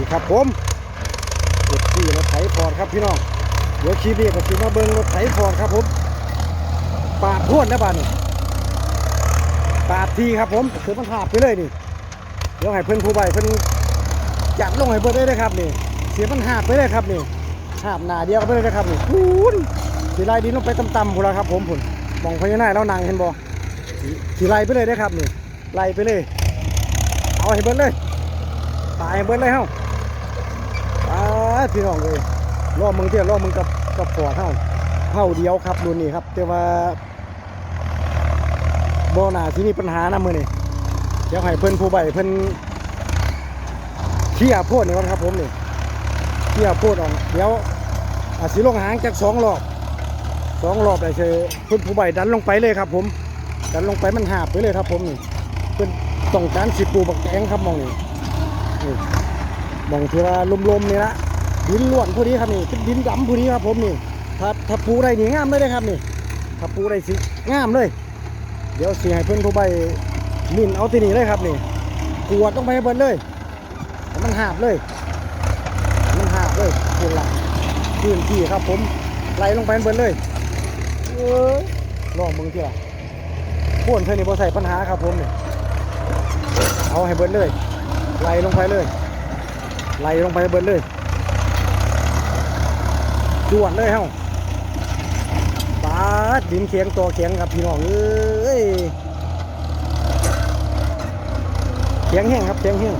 ีครับผมรถที่รถไถฟอร์ดครับพี่น้องเดี๋ยวคลิปนี้ก็สิมาเบิ่งรถไถฟอร์ดครับผมปาดพรวดนะบ้านนี่ปาดทีครับผมคือมันหาบไปเลยนี่เดี๋ยวให้เพิ่นผู้ใบเพิ่นจัดลงให้เบิ่งได้เลยครับนี่เสียมันหาบไปเลยครับนี่หาบหนาเดียวไปเลยนะครับนี่พูนสีไล่ดินลงไปต่ำๆพุ่นละครับผมพุ่นมองพญานาคแล้วนางเห็นบ่สีไล่ไปเลยได้อครับนี่ไล่ไปเลย เอาให้เบิ่งเลยตายให้เบิ่งเลยเฮาอ่า พี่น้องเลยรอบมึงเที่ยวรอบมึงกับกับปอดเท่าเท่าเดียวครับรุ่นนี้ครับ แต่ว่าบ่หนาที่มีปัญหานะมือนี่เดี๋ยวให้เพิ่นผู้ใบเพิ่นเขี่ยโพดนี่ก่อนครับผมนี่เขี่ยโพดออกเดี๋ยวอาสิลงหางจากสองรอบสองรอบได้เชยเพิ่นผู้ใบดันลงไปเลยครับ ผม ดันลงไปมันหาบไปเลยครับ ผมนี่เพิ่นต้องการสิปูบักแตงครับมองนี่นี่มองที่ว่าลมๆนี่ละ ดินล้วนผู้นี้ครับนี่เป็นดินดำผู้นี้ครับผมนี่ถ้าถ้าปูได้นี่งามเลยนะครับนี่ถ้าปูได้สิงามเลย เดี๋ยวสิให้เพิ่อนผู้ใบมินเอาที่นี่เลยครับนี่กวดต้องไปให้เบิดเลยมันหาบเลย มันหาบเลยพื้นหลังพื้นที่ครับผมไล่ลงไปเบิดเลยเออลองมึงที่ละพ่นเธอนี่บ่ใส่ปัญหาครับผมนี่เอาให้เบิดเลยไล่ลงไปเลยไหลลงไปเบิดเลย จวดเลยเฮ้าปาดดินเขียงตัวเขียงครับพี่น้องเอ้ยเขียงแห้งครับเขียงแห้ง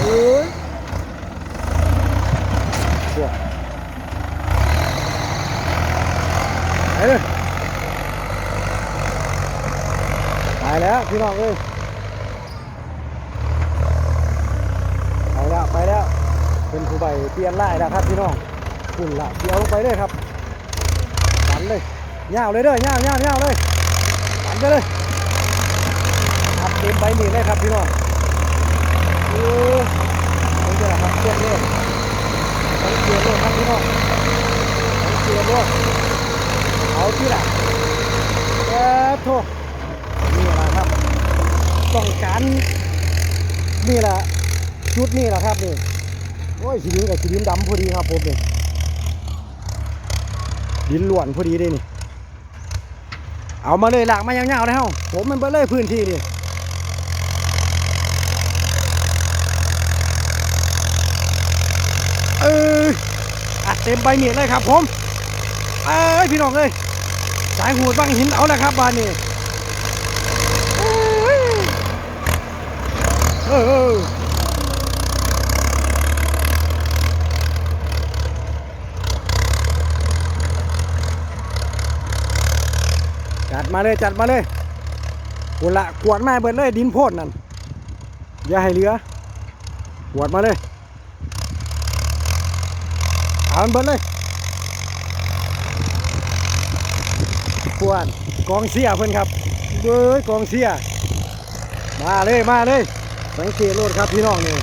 เอ้ยจวดไปเลยไปแล้วพี่น้องเอ้ยไปแล้วไปแล้วเป็นผู้ใบเปลี่ยนไล่แล้วครับพี่น้อง คุณละเดี๋ยวลงไปเลยครับดันเลยยาวเลยเด้อยาวยาวยาวเลยดันไปเลยอัดเต็มใบมีเลยครับพี่น้องโอ้ยนี่แหละครับเชือกเลยสังเกตเลยครับพี่น้องสังเกตด้วยเอาที่ละแอ๊ะโทษนี่แหละครับต้องการนี่แหละชุดนี่แหละครับนี่โอ้ยสีดินกับสีดินดำพอดีครับผมเนี่ย ดินล้วนพอดีเลยนี่ เอามาเลยหลากมายาวๆเลยเฮาผมมันเบิดเลยพื้นที่นี่เอออัดเต็มใบเมียดเลยครับผมเอ้ยพี่น้องเลยสายหูดบ้างหินเอาแล้วครับบานนี้เอออเออ จัดมาเลยจัดมาเลยกวดละกวดมาเบิดเลยดินโพดนั่นอย่าให้เหลือกวดมาเลยเอานเบิดเลยกวดกองเสียเพิ่อนครับเบ้ยกองเสียมาเลยมาเลยสังเกตรถครับพี่น้องนี่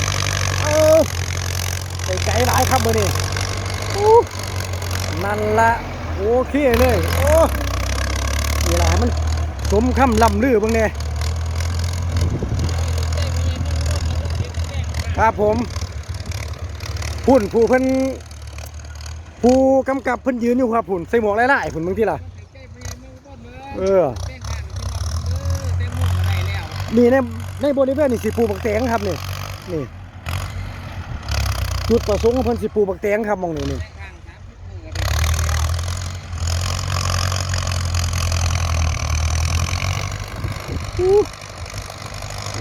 เออไปไกลหลายครับเบอร์นี่นั่นละโอเคเลยโอ้ นี่แหละมันสมคำลำลือบ้างเนี่ยครับผมพุ่นผู้เพิ่นผู้กำกับเพิ่นยืนอยู่ครับพุ่นใส่หมวกไล่ๆพุ่นมึงทีล่ะ เออนี่ในในบริเวณนี่สิปูบักแตงครับนี่นี่จุดประสงค์ของเพิ่นสิปูบักแตงครับมองนี่นี่ ไ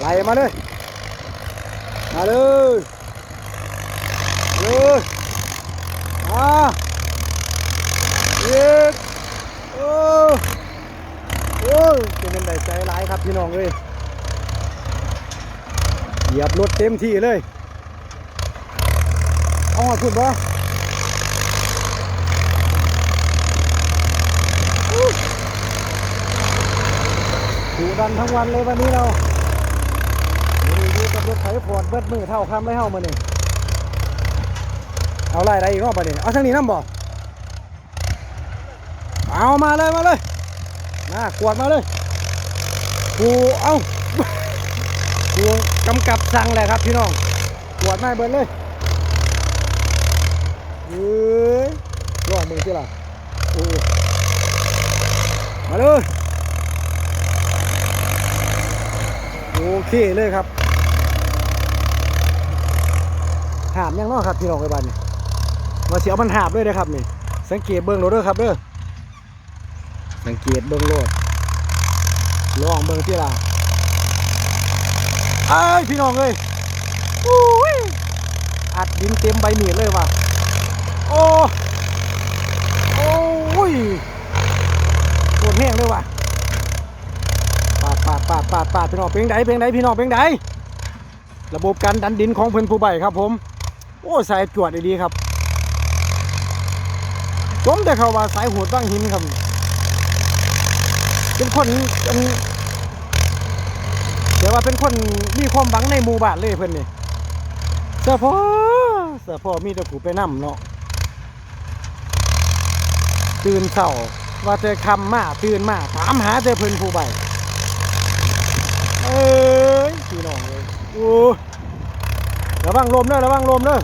หลมาเลยมาเลยเลยมาเย็ดโอ้โอ้จะเป็นได้ใจร้ายครับพี่น้องเอ้ยเหยียบรถเต็มที่เลยเอามาสุดบ่อู้ถู ดันทั้งวันเลยวันนี้เราดูดูกับรถไถฟอดเบิดมือเท่าคำไม่เท่ามาเนี่ยเอาไล่ได้อีกรอบไปเนี่เอาทางนี้น้ำบ่เอามาเลยมาเลยมากวดมาเลยกูเอากูกำกับสั่งแหละครับพี่น้องกวดไมาให้เบิดเลยเอ้ยลองมึงสิล่ะโอ้มาเลยโอ เคเลยครับหามยังเนาะครับพี่น้องไอ้บ้านนี่มาเสียวมันหาบด้วยนะครับนี่ สังเกตเบิ้งโรถเด้อครับเด้อสังเกตเบิ้งโลดลองเบิ้งที่ละไอ้ยพี่น้องเอ้ยโอ้ยอัดดินเต็มใบหมีดเลยว่ะโอ้โอ้ยโคตรแห้งเลยว่ะ ปาดปาดปาดพี่น้องเพลงใดเพลงใดพี่น้องเพลงใดระบบการดันดินของเพิ่นผู้ใบครับ ผม โอ้สายจวดดีครับผมแต่เขาว่าสายหัวตั้งหินครับเป็นคนเป็นเดี๋ยวว่าเป็นคนมีความหวังในหมู่บ้านเลยเพิ่อนนี่เสื้อพ่อเสื้อพ่อมีแต่กูไปนํเนาะตื่นเช้าว่าแต่คำมาตื่นมาถามหาแต่เพิ่นผู้ใบ เอ้ยพี่น้องเลยโอ้ระวังลมเด้อระวังลมเด้อ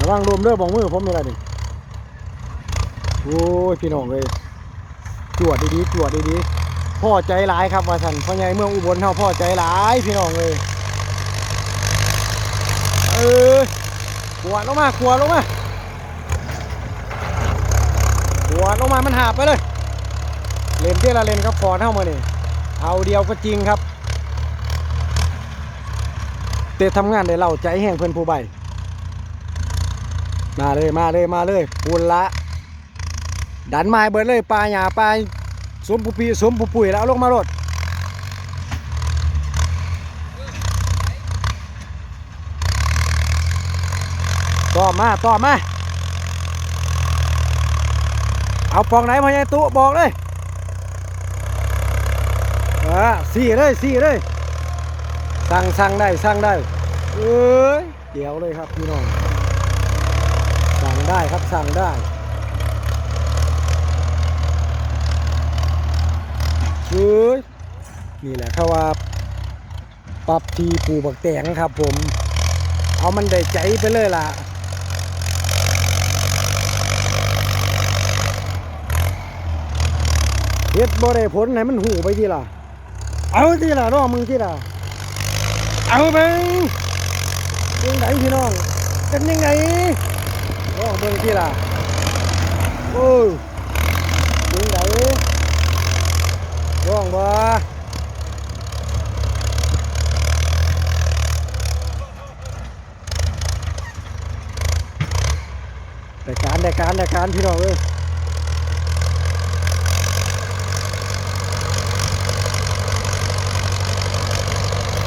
ระวังลมเด้อบอกมือผมนี่ละนี่โอ้ยพี่น้องเลยจวดดีๆจวดดีๆพ่อใจร้ายครับว่าสันพ่อใหญ่เมืองอุบลเฮาพ่อใจร้ายพี่น้องเลยเออกวดลงมากวดลงมากวดลงมามันหาบไปเลยเล่นเที่ละเล่นครับฟอร์ดเฮามานี่ เอาเดียวก็จริงครับ แต่ทำงานได้เล่าใจแห้งเพื่อนผู้ใบ มาเลยมาเลยมาเลยบุญละ ดันไม้เบิดเลยปลาหยาปลาสมปุปีสมปุปุ๋ยแล้วลงมารถต่อมาต่อมา เอาปองไหนมาใหญ่ตุบอกเลย อสี่เลยสี่เลย สั่งสั่งได้สั่งได้เอ้ยเดี๋ยวเลยครับพี่น้องสั่งได้ครับสั่งได้เอ้ยนี่แหละเขาว่าปรับทีปูบักแตงครับผม เอามันได้ใจไปเลยล่ะเฮ็ดบ่ได้ผลให้มันหูไปทีล่ะ เอาทีล่ะน้องมึงทีล่ะเอาไปยังไงพี่น้องเป็นยังไงน้องเบิ่งทีล่ะ โอ้ยยังไง ร่องบ่แต่การแต่การแต่การพี่น้องเอ้ย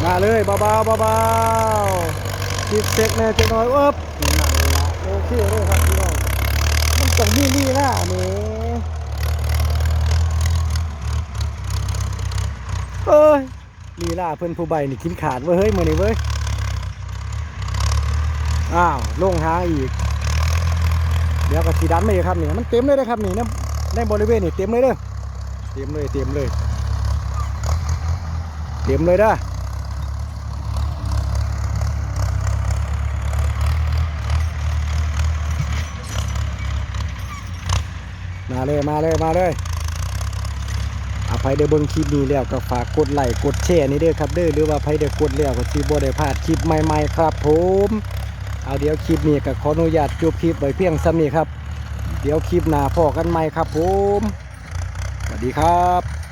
มาเลยเบาๆเบาๆจิบเซ็กแน่จะน้อยอ๊บนั่นละโอเคเลยครับพี่น้องมันต้องมีนี่นะนี่เอ้ยลีลาเพิ่อนผู้ใบนี่กินขาดเว้ยเฮ้ยมือนี้เว้ยอ้าวลงหางอีก เดี๋ยวก็สีดันไม่ครับนี่มันเต็มเลยนะครับนี่ในในบริเวณนี่เต็มเลยเด้อเต็มเลยเต็มเลยเต็มเลยเด้อ มาเลยมาเลยมาเลยอภัยได้เบิ่งคลิปนี้แล้วก็ฝากกดไลค์กดแชร์นี่เด้อครับเด้อหรือว่าใครได้กดแล้วก็สิบ่ได้พลาดคลิปใหม่ๆครับผมเอาเดี๋ยวคลิปนี้ก็ขออนุญาตจบคลิปไว้เพียงซ้ำนี้ครับ เดี๋ยวคลิปหน้าพอกันใหม่ครับผมสวัสดีครับ